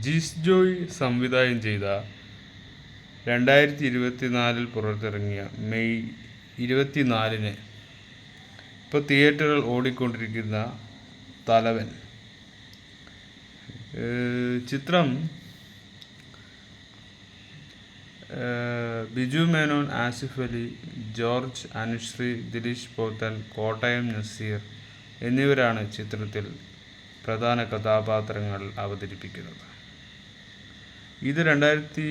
ജിസ് ജോയ് സംവിധാനം ചെയ്ത രണ്ടായിരത്തി ഇരുപത്തി നാലിൽ പുറത്തിറങ്ങിയ മെയ് ഇരുപത്തി നാലിന് ഇപ്പോൾ തിയേറ്ററിൽ ഓടിക്കൊണ്ടിരിക്കുന്ന തലവൻ. ചിത്രം ബിജു മേനോൻ ആസിഫ് അലി ജോർജ് അനുശ്രീ ദിലീഷ് പോത്തൻ കോട്ടയം നസീർ എന്നിവരാണ് ചിത്രത്തിൽ പ്രധാന കഥാപാത്രങ്ങൾ അവതരിപ്പിക്കുന്നത്. ഇത് രണ്ടായിരത്തി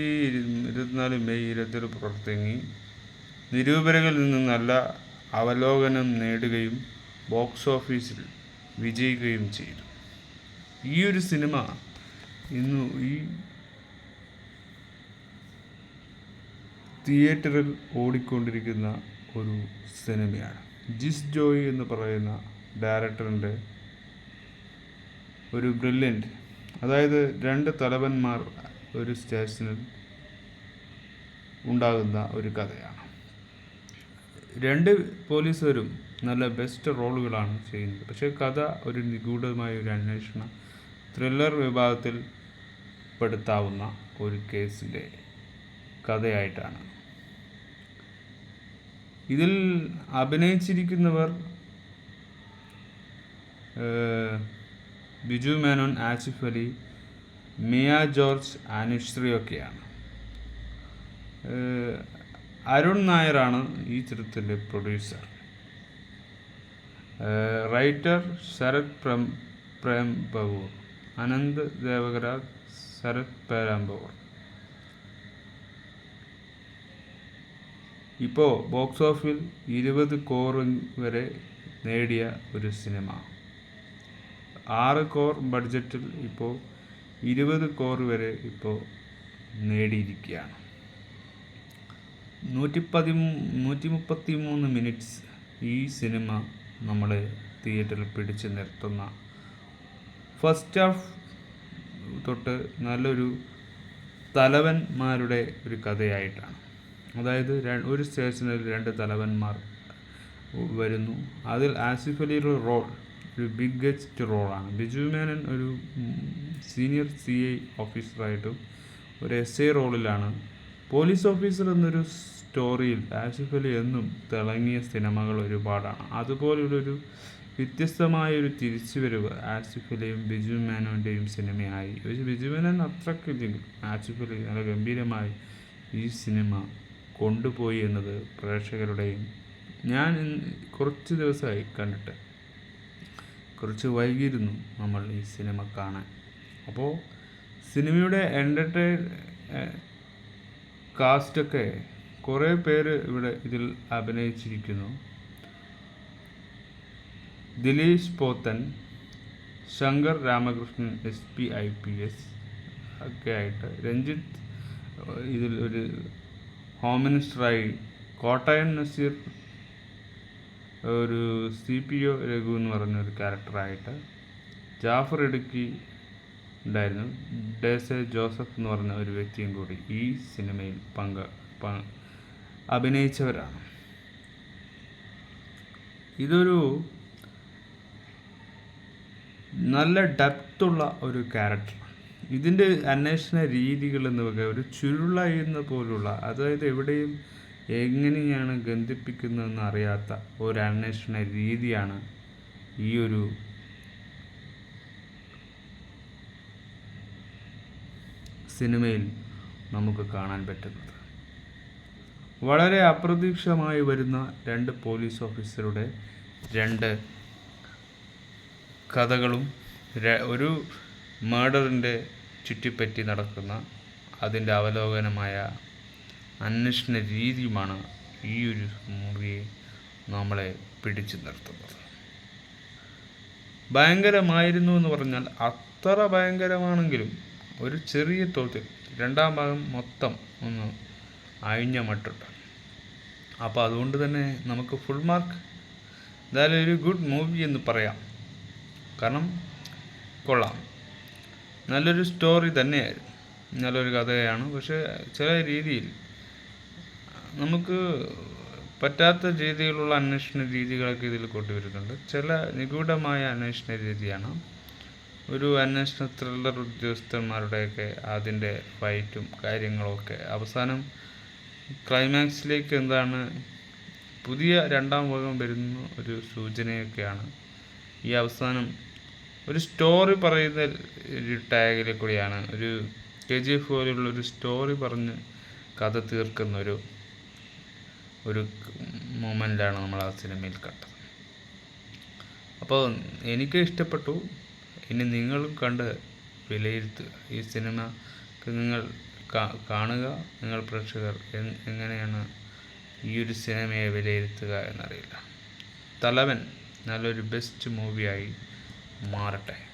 ഇരുപത്തിനാല് മെയ് ഇരുപത്തിയൊരു പുറത്തിറങ്ങി. നിരൂപകരിൽ നിന്ന് നല്ല അവലോകനം നേടുകയും ബോക്സ് ഓഫീസിൽ വിജയിക്കുകയും ചെയ്തു. ഈ ഒരു സിനിമ ഇന്ന് ഈ തിയേറ്ററിൽ ഓടിക്കൊണ്ടിരിക്കുന്ന ഒരു സിനിമയാണ്. ജിസ് ജോയി എന്ന് പറയുന്ന ഡയറക്ടറിന്റെ ഒരു ബ്രില്യന്റ്. അതായത് രണ്ട് തലവന്മാർ ഒരു സ്റ്റേഷനിൽ ഉണ്ടാകുന്ന ഒരു കഥയാണ്. രണ്ട് പോലീസുകാരും നല്ല ബെസ്റ്റ് റോളുകളാണ് ചെയ്യുന്നത്. പക്ഷേ കഥ ഒരു നിഗൂഢമായ ഒരു അന്വേഷണ ത്രില്ലർ വിഭാഗത്തിൽ പെടുത്താവുന്ന ഒരു കേസിന്റെ കഥയായിട്ടാണ്. ഇതിൽ അഭിനയിച്ചിരിക്കുന്നവർ ബിജു മേനോൻ ആസിഫ് അലി മിയ ജോർജ് അനുശ്രീ ഒക്കെയാണ് ഏഹ്, അരുൺ നായരാണ് ഈ ചിത്രത്തിന്റെ പ്രൊഡ്യൂസർ. റൈറ്റർ ശരത് പ്രം പ്രേം ബവൂർ അനന്ത് ദേവകര ശരത് പേരാമ്പൂർ ഇപ്പോൾ ബോക്സ് ഓഫിൽ ഇരുപത് കോർ വരെ നേടിയ ഒരു സിനിമ. ആറ് കോർ ബഡ്ജറ്റിൽ ഇപ്പോൾ ഇരുപത് കോർ വരെ ഇപ്പോൾ നേടിയിരിക്കുകയാണ്. നൂറ്റി പതി നൂറ്റി മുപ്പത്തി മൂന്ന് മിനിറ്റ്സ് ഈ സിനിമ നമ്മളെ തിയേറ്ററിൽ പിടിച്ചു നിർത്തുന്ന ഫസ്റ്റ് ഹാഫ് തൊട്ട് നല്ലൊരു തലവന്മാരുടെ ഒരു കഥയായിട്ടാണ്. അതായത് ഒരു സ്റ്റേഷനിൽ രണ്ട് തലവന്മാർ വരുന്നു. അതിൽ ആസിഫ് അലിയുടെ റോൾ ഒരു ബിഗ്ഗസ്റ്റ് റോളാണ് ബിജു മേനൻ ഒരു സീനിയർ സി ഐ ഓഫീസറായിട്ടും ഒരു എസ് ഐ റോളിലാണ് പോലീസ് ഓഫീസർ എന്നൊരു സ്റ്റോറിയിൽ ആസിഫ് അലി എന്നും തിളങ്ങിയ സിനിമകൾ ഒരുപാടാണ്. അതുപോലുള്ളൊരു വ്യത്യസ്തമായ ഒരു തിരിച്ചുവരവ് ആസിഫ് അലിയും ബിജു മേനോന്റെയും സിനിമയായി. പക്ഷേ ബിജു മേനൻ അത്രക്കില്ലെങ്കിൽ ആസിഫ് അലി നല്ല ഗംഭീരമായി ഈ സിനിമ കൊണ്ടുപോയി എന്നത് പ്രേക്ഷകരുടെയും ഞാൻ കുറച്ച് ദിവസമായി കണ്ടിട്ട് കുറച്ച് വൈകിയിരുന്നു നമ്മൾ ഈ സിനിമ കാണാൻ. അപ്പോൾ സിനിമയുടെ എന്റർടൈൻ കാസ്റ്റൊക്കെ കുറേ പേര് ഇവിടെ ഇതിൽ അഭിനയിച്ചിരിക്കുന്നു. Dileesh Pothan Shankar Ramakrishnan S P I P S ഒക്കെ ആയിട്ട് രഞ്ജിത്ത് ഇതിൽ ഒരു ഹോം മിനിസ്റ്ററായി കോട്ടയം നസീർ ഒരു സി പി ഒ രഘു എന്ന് പറഞ്ഞ ഒരു ക്യാരക്ടറായിട്ട് ജാഫർ ഇടുക്കി ഉണ്ടായിരുന്നു. ഡേസെ ജോസഫ് എന്ന് പറഞ്ഞ ഒരു വ്യക്തിയും കൂടി ഈ സിനിമയിൽ പങ്ക അഭിനയിച്ചവരാണ്. ഇതൊരു നല്ല ഡെപ്തുള്ള ഒരു ക്യാരക്ടർ ഇതിന്റെ അന്വേഷണ രീതികൾ എന്ന് പറയുക ഒരു ചുരുളയുന്ന പോലുള്ള അതായത് എവിടെയും എങ്ങനെയാണ് ഗന്ധിപ്പിക്കുന്നതെന്ന് അറിയാത്ത ഒരു അന്വേഷണ രീതിയാണ് ഈ ഒരു സിനിമയിൽ നമുക്ക് കാണാൻ പറ്റുന്നത്. വളരെ അപ്രതീക്ഷിതമായി വരുന്ന രണ്ട് പോലീസ് ഓഫീസറുടെ രണ്ട് കഥകളും ഒരു മേഡറിന്റെ ചുറ്റിപ്പറ്റി നടക്കുന്ന അതിന്റെ അവലോകനമായ അന്വേഷണ രീതിയുമാണ് ഈ ഒരു മൂവിയെ നമ്മളെ പിടിച്ചു നിർത്തുന്നത്. ഭയങ്കരമായിരുന്നു എന്ന് പറഞ്ഞാൽ അത്ര ഭയങ്കരമാണെങ്കിലും ഒരു ചെറിയ തോതിൽ രണ്ടാം ഭാഗം മൊത്തം ഒന്ന് അഴിഞ്ഞ മട്ടുണ്ട് അപ്പോൾ അതുകൊണ്ട് തന്നെ നമുക്ക് ഫുൾ മാർക്ക് എന്തായാലും ഒരു ഗുഡ് മൂവി എന്ന് പറയാം. കാരണം കൊള്ളാം. നല്ലൊരു സ്റ്റോറി തന്നെയായിരുന്നു. നല്ലൊരു കഥയാണ്. പക്ഷേ ചില രീതിയിൽ നമുക്ക് പറ്റാത്ത രീതിയിലുള്ള അന്വേഷണ രീതികളൊക്കെ ഇതിൽ കൊണ്ടുവരുന്നുണ്ട്. ചില നിഗൂഢമായ അന്വേഷണ രീതിയാണ്. ഒരു അന്വേഷണ ത്രില്ലർ ഉദ്യോഗസ്ഥന്മാരുടെയൊക്കെ അതിന്റെ ഫൈറ്റും കാര്യങ്ങളൊക്കെ. അവസാനം ക്ലൈമാക്സിലേക്ക് എന്താണ് പുതിയ രണ്ടാം ഭാഗം വരുന്ന ഒരു സൂചനയൊക്കെയാണ്. ഈ അവസാനം ഒരു സ്റ്റോറി പറയുന്ന ഒരു ടാഗിൽ കൂടിയാണ്. ഒരു കെ ജി എഫ് പോലെയുള്ള ഒരു സ്റ്റോറി പറഞ്ഞ് കഥ തീർക്കുന്ന ഒരു ഒരു മൊമെന്റാണ് നമ്മൾ ആ സിനിമയിൽ കണ്ടത്. അപ്പോൾ എനിക്ക് ഇഷ്ടപ്പെട്ടു. ഇനി നിങ്ങളും കണ്ട് വിലയിരുത്തുക. ഈ സിനിമ നിങ്ങൾ കാണുക. നിങ്ങൾ പ്രേക്ഷകർ എങ്ങനെയാണ് ഈ ഒരു സിനിമയെ വിലയിരുത്തുക എന്നറിയില്ല. തലവൻ നല്ലൊരു ബെസ്റ്റ് മൂവിയായി മാറട്ടെ.